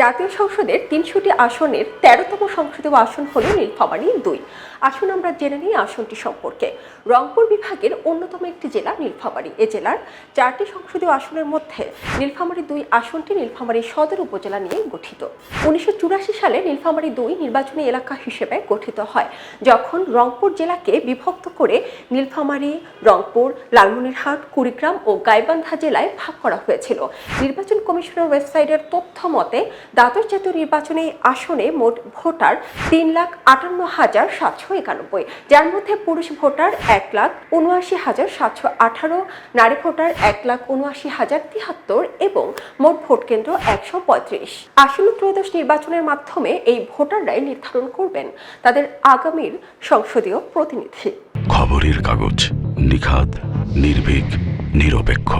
জাতীয় সংসদের তিনশোটি আসনের তেরোতম সংসদীয় আসন হল নীলফামারী দুই। আসুন আমরা জেনে নিই আসনটি সম্পর্কে। রংপুর বিভাগের অন্যতম একটি জেলা নীলফামারী। এ জেলার চারটি সংসদীয় আসনের মধ্যে নীলফামারী দুই আসনটি নীলফামারী সদর উপজেলা নিয়ে গঠিত। উনিশশো চুরাশি সালে নীলফামারী দুই নির্বাচনী এলাকা হিসেবে গঠিত হয়, যখন রংপুর জেলাকে বিভক্ত করে নীলফামারী, রংপুর, লালমনিরহাট, কুড়িগ্রাম ও গাইবান্ধা জেলায় ভাগ করা হয়েছিল। নির্বাচন কমিশনের ওয়েবসাইটের তথ্য মতে দ্বাদশ জাতীয় নির্বাচনে আসনে মোট ভোটার তিন লাখ আটান্ন হাজার সাতশো একানব্বই, যার মধ্যে পুরুষ ভোটার এক লাখ উনআশি হাজার সাতশো আঠারো, নারী ভোটার এক লাখ উনআশি হাজার তিয়াত্তর এবং মোট ভোট কেন্দ্র একশো পঁয়ত্রিশ। আসন্ন ত্রয়োদশ নির্বাচনের মাধ্যমে এই ভোটাররাই নির্ধারণ করবেন তাদের আগামীর সংসদীয় প্রতিনিধি। খবরের কাগজ নিখাত নির্ভীক, নিরপেক্ষ।